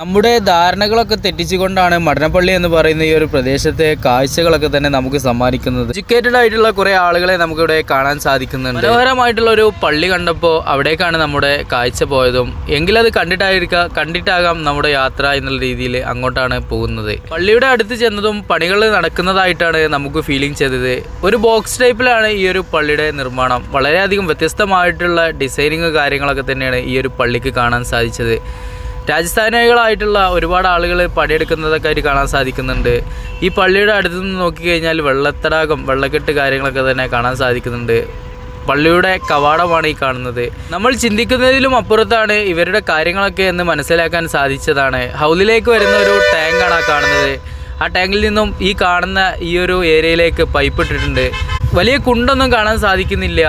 നമ്മുടെ ധാരണകളൊക്കെ തെറ്റിച്ചുകൊണ്ടാണ് മടനപ്പള്ളി എന്ന് പറയുന്ന ഈ ഒരു പ്രദേശത്തെ കാഴ്ചകളൊക്കെ തന്നെ നമുക്ക് സമ്മാനിക്കുന്നത്. എഡ്യൂക്കേറ്റഡ് ആയിട്ടുള്ള കുറേ ആളുകളെ നമുക്കിവിടെ കാണാൻ സാധിക്കുന്നുണ്ട്. മനോഹരമായിട്ടുള്ള ഒരു പള്ളി കണ്ടപ്പോൾ അവിടേക്കാണ് നമ്മുടെ കാഴ്ച പോയതും. എങ്കിലത് കണ്ടിട്ടായിരിക്കാം കണ്ടിട്ടാകാം നമ്മുടെ യാത്ര എന്നുള്ള രീതിയിൽ അങ്ങോട്ടാണ് പോകുന്നത്. പള്ളിയുടെ അടുത്ത് ചെന്നതും പണികൾ നടക്കുന്നതായിട്ടാണ് നമുക്ക് ഫീലിംഗ് ചെയ്തത്. ഒരു ബോക്സ് ടൈപ്പിലാണ് ഈ ഒരു പള്ളിയുടെ നിർമ്മാണം. വളരെയധികം വ്യത്യസ്തമായിട്ടുള്ള ഡിസൈനിങ് കാര്യങ്ങളൊക്കെ തന്നെയാണ് ഈ ഒരു പള്ളിക്ക് കാണാൻ സാധിച്ചത്. രാജസ്ഥാനികളായിട്ടുള്ള ഒരുപാട് ആളുകൾ പണിയെടുക്കുന്നതൊക്കെ ആയിട്ട് കാണാൻ സാധിക്കുന്നുണ്ട്. ഈ പള്ളിയുടെ അടുത്ത് നിന്ന് നോക്കിക്കഴിഞ്ഞാൽ വെള്ളത്തടാകം വെള്ളക്കെട്ട് കാര്യങ്ങളൊക്കെ തന്നെ കാണാൻ സാധിക്കുന്നുണ്ട്. പള്ളിയുടെ കവാടമാണ് ഈ കാണുന്നത്. നമ്മൾ ചിന്തിക്കുന്നതിലും അപ്പുറത്താണ് ഇവരുടെ കാര്യങ്ങളൊക്കെ എന്ന് മനസ്സിലാക്കാൻ സാധിച്ചതാണ്. ഹൗലിലേക്ക് വരുന്ന ഒരു ടാങ്കാണ് ആ കാണുന്നത്. ആ ടാങ്കിൽ നിന്നും ഈ കാണുന്ന ഈ ഒരു ഏരിയയിലേക്ക് പൈപ്പ് ഇട്ടിട്ടുണ്ട്. വലിയ കുണ്ടൊന്നും കാണാൻ സാധിക്കുന്നില്ല.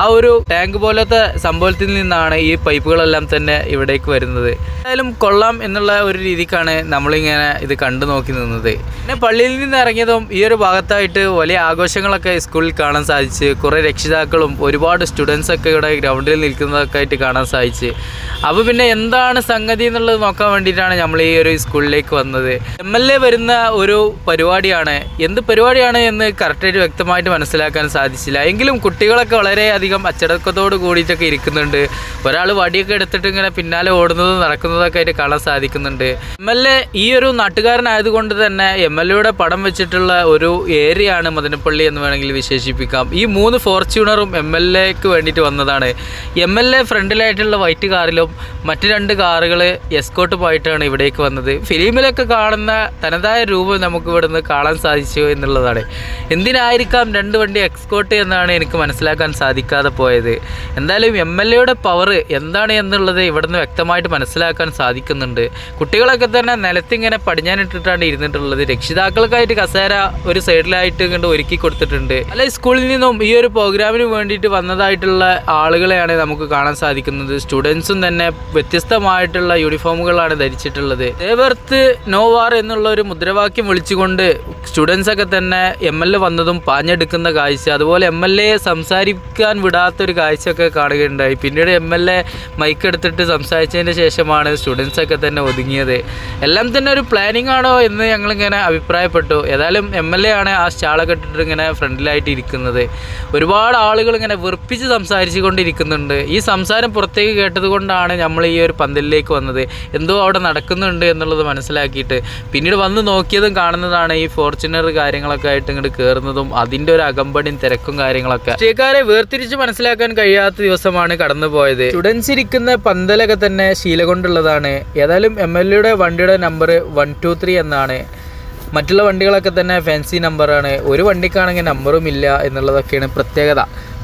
ആ ഒരു ടാങ്ക് പോലത്തെ സംഭവത്തിൽ നിന്നാണ് ഈ പൈപ്പുകളെല്ലാം തന്നെ ഇവിടേക്ക് വരുന്നത്. എന്തായാലും കൊള്ളാം എന്നുള്ള ഒരു രീതിക്കാണ് നമ്മളിങ്ങനെ ഇത് കണ്ടു നോക്കി നിന്നത്. പിന്നെ പള്ളിയിൽ നിന്ന് ഇറങ്ങിയതും ഈ ഒരു ഭാഗത്തായിട്ട് വലിയ ആഘോഷങ്ങളൊക്കെ സ്കൂളിൽ കാണാൻ സാധിച്ച് കുറേ രക്ഷിതാക്കളും ഒരുപാട് സ്റ്റുഡൻസ് ഒക്കെ ഇവിടെ ഗ്രൗണ്ടിൽ നിൽക്കുന്നതൊക്കെ ആയിട്ട് കാണാൻ സാധിച്ച്. അപ്പോൾ പിന്നെ എന്താണ് സംഗതി എന്നുള്ളത് നോക്കാൻ വേണ്ടിയിട്ടാണ് നമ്മൾ ഈ ഒരു സ്കൂളിലേക്ക് വന്നത്. എം വരുന്ന ഒരു പരിപാടിയാണ്. എന്ത് പരിപാടിയാണ് എന്ന് കറക്റ്റായിട്ട് വ്യക്തമായിട്ട് മനസ്സിലാക്കാൻ സാധിച്ചില്ല. എങ്കിലും കുട്ടികളൊക്കെ വളരെയധികം അച്ചടക്കത്തോട് കൂടിയിട്ടൊക്കെ ഇരിക്കുന്നുണ്ട്. ഒരാൾ വടിയൊക്കെ എടുത്തിട്ട് ഇങ്ങനെ പിന്നാലെ ഓടുന്നതും നടക്കുന്നതൊക്കെ ആയിട്ട് കാണാൻ സാധിക്കുന്നുണ്ട്. എം എൽ എ ഈ ഒരു നാട്ടുകാരനായതുകൊണ്ട് തന്നെ എം എൽ എയുടെ പടം വെച്ചിട്ടുള്ള ഒരു ഏരിയ ആണ് മദനപ്പള്ളി എന്ന് വേണമെങ്കിൽ വിശേഷിപ്പിക്കാം. ഈ മൂന്ന് ഫോർച്യൂണറും എം എൽ എക്ക് വേണ്ടിയിട്ട് വന്നതാണ്. എം എൽ എ ഫ്രണ്ടിലായിട്ടുള്ള വൈറ്റ് കാറിലും മറ്റു രണ്ട് കാറുകൾ എസ്കോട്ട് പോയിട്ടാണ് ഇവിടേക്ക് വന്നത്. ഫിലിമിലൊക്കെ കാണുന്ന തനതായ രൂപം നമുക്ക് ഇവിടുന്ന് കാണാൻ സാധിച്ചു എന്നുള്ളതാണ്. എന്തിനായിരിക്കാം രണ്ട് വണ്ടി എക്സ്കോട്ട് എന്നാണ് എനിക്ക് മനസ്സിലാക്കാൻ സാധിക്കാതെ പോയത്. എന്തായാലും എം എൽ എയുടെ പവർ എന്താണ് എന്നുള്ളത് ഇവിടെ നിന്ന് വ്യക്തമായിട്ട് മനസ്സിലാക്കാൻ സാധിക്കുന്നുണ്ട്. കുട്ടികളൊക്കെ തന്നെ നിലത്തിങ്ങനെ പടിഞ്ഞാനിട്ടിട്ടാണ് ഇരുന്നിട്ടുള്ളത്. രക്ഷിതാക്കൾക്കായിട്ട് കസേര ഒരു സൈഡിലായിട്ട് കണ്ട് ഒരുക്കി കൊടുത്തിട്ടുണ്ട്. അല്ല സ്കൂളിൽ നിന്നും ഈ ഒരു പ്രോഗ്രാമിന് വേണ്ടിയിട്ട് വന്നതായിട്ടുള്ള ആളുകളെയാണ് നമുക്ക് കാണാൻ സാധിക്കുന്നത്. സ്റ്റുഡൻസും തന്നെ വ്യത്യസ്തമായിട്ടുള്ള യൂണിഫോമുകളാണ് ധരിച്ചിട്ടുള്ളത്. ദേവർത്ത് നോ വാർ എന്നുള്ള ഒരു മുദ്രാവാക്യം വിളിച്ചുകൊണ്ട് സ്റ്റുഡൻസ് ഒക്കെ തന്നെ എം എൽ എ വന്നതും പാഞ്ഞെടുക്കുന്ന കാഴ്ച. അതുപോലെ എം എൽ എ സംസാരിക്കാൻ വിടാത്തൊരു കാഴ്ചയൊക്കെ കാണുകയുണ്ടായി. പിന്നീട് എം എൽ എ മൈക്ക് എടുത്തിട്ട് സംസാരിച്ചതിന് ശേഷമാണ് സ്റ്റുഡൻസൊക്കെ തന്നെ ഒതുങ്ങിയത്. എല്ലാം തന്നെ ഒരു പ്ലാനിങ് ആണോ എന്ന് ഞങ്ങളിങ്ങനെ അഭിപ്രായപ്പെട്ടു. ഏതായാലും എം എൽ എ ആണ് ആ സ്റ്റാളൊക്കെ ഇട്ടിട്ട് ഇങ്ങനെ ഫ്രണ്ടിലായിട്ട് ഇരിക്കുന്നത്. ഒരുപാട് ആളുകൾ ഇങ്ങനെ വെറുപ്പിച്ച് സംസാരിച്ചു കൊണ്ടിരിക്കുന്നുണ്ട് ഈ സംസാരം പുറത്തേക്ക് കേട്ടതുകൊണ്ടാണ് നമ്മൾ ഈ ഒരു പന്തലിലേക്ക് വന്നത്. എന്തോ അവിടെ നടക്കുന്നുണ്ട് എന്നുള്ളത് മനസ്സിലാക്കിയിട്ട്. പിന്നീട് വന്ന് നോക്കിയതും കാണുന്നതാണ് ഈ ഫോർച്യൂണർ കാര്യങ്ങളൊക്കെ ആയിട്ട് ഇങ്ങോട്ട് കയറുന്നതും അതിന്റെ ഒരു അകമ്പടിയും തിരക്കും കാര്യങ്ങളൊക്കെ. രാഷ്ട്രീയക്കാരെ വേർതിരിച്ച് മനസ്സിലാക്കാൻ കഴിയാത്ത ദിവസമാണ് കടന്നുപോയത്. സ്റ്റുഡൻസ് ഇരിക്കുന്ന പന്തലൊക്കെ തന്നെ ശീല കൊണ്ടുള്ളതാണ് ഏതായാലും എം എൽ എയുടെ വണ്ടിയുടെ നമ്പർ വൺ ടു ത്രീ എന്നാണ്. മറ്റുള്ള വണ്ടികളൊക്കെ തന്നെ ഫാൻസി നമ്പറാണ് ഒരു വണ്ടിക്കാണെങ്കിൽ നമ്പറും ഇല്ല എന്നുള്ളതൊക്കെയാണ് പ്രത്യേകത.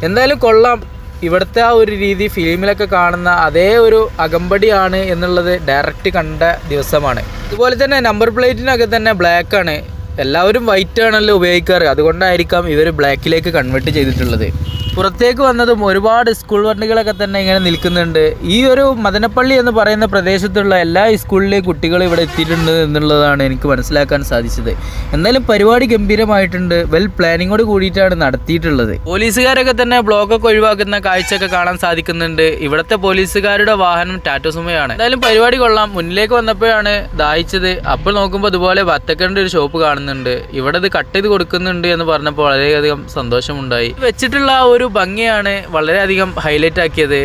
എന്തായാലും കൊള്ളാം. ഇവിടുത്തെ ആ ഒരു രീതി ഫിലിമിലൊക്കെ കാണുന്ന അതേ ഒരു അകമ്പടിയാണ് എന്നുള്ളത് ഡയറക്റ്റ് കണ്ട ദിവസമാണ്. അതുപോലെ തന്നെ നമ്പർ പ്ലേറ്റിനൊക്കെ തന്നെ ബ്ലാക്കാണ് എല്ലാവരും വൈറ്റ് ആണല്ലോ ഉപയോഗിക്കാറ്. അതുകൊണ്ടായിരിക്കാം ഇവർ ബ്ലാക്കിലേക്ക് കൺവേർട്ട് ചെയ്തിട്ടുള്ളത്. പുറത്തേക്ക് വന്നതും ഒരുപാട് സ്കൂൾ വണ്ടികളൊക്കെ തന്നെ ഇങ്ങനെ നിൽക്കുന്നുണ്ട്. ഈ ഒരു മദനപ്പള്ളി എന്ന് പറയുന്ന പ്രദേശത്തുള്ള എല്ലാ സ്കൂളിലെയും കുട്ടികൾ ഇവിടെ എത്തിയിട്ടുണ്ട് എന്നുള്ളതാണ് എനിക്ക് മനസ്സിലാക്കാൻ സാധിച്ചത്. എന്തായാലും പരിപാടി ഗംഭീരമായിട്ടുണ്ട്. വെൽ പ്ലാനിങ്ങോട് കൂടിയിട്ടാണ് നടത്തിയിട്ടുള്ളത്. പോലീസുകാരൊക്കെ തന്നെ ബ്ലോക്കൊക്കെ ഒഴിവാക്കുന്ന കാഴ്ചയൊക്കെ കാണാൻ സാധിക്കുന്നുണ്ട്. ഇവിടുത്തെ പോലീസുകാരുടെ വാഹനം ടാറ്റോസുമയാണ് എന്തായാലും പരിപാടി കൊള്ളാം. മുന്നിലേക്ക് വന്നപ്പോഴാണ് ദാഹിച്ചത്. അപ്പോൾ നോക്കുമ്പോൾ ഇതുപോലെ വത്തക്കന്റെ ഒരു ഷോപ്പ് കാണുന്നുണ്ട്. ഇവിടെ ഇത് കട്ട് ചെയ്ത് കൊടുക്കുന്നുണ്ട് എന്ന് പറഞ്ഞപ്പോൾ വളരെയധികം സന്തോഷമുണ്ടായി. വെച്ചിട്ടുള്ള ഒരു ഭംഗിയാണ് വളരെയധികം ഹൈലൈറ്റ് ആക്കിയത്.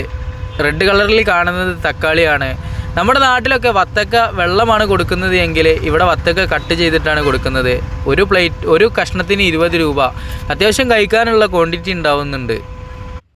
റെഡ് കളറിൽ കാണുന്നത് തക്കാളിയാണ്. നമ്മുടെ നാട്ടിലൊക്കെ വത്തക്ക വെള്ളമാണ് കൊടുക്കുന്നത് എങ്കിൽ ഇവിടെ വത്തക്ക കട്ട് ചെയ്തിട്ടാണ് കൊടുക്കുന്നത്. ഒരു പ്ലേറ്റ് ഒരു കഷ്ണത്തിന് ഇരുപത് രൂപ. അത്യാവശ്യം കഴിക്കാനുള്ള ക്വാണ്ടിറ്റി ഉണ്ടാവുന്നുണ്ട്.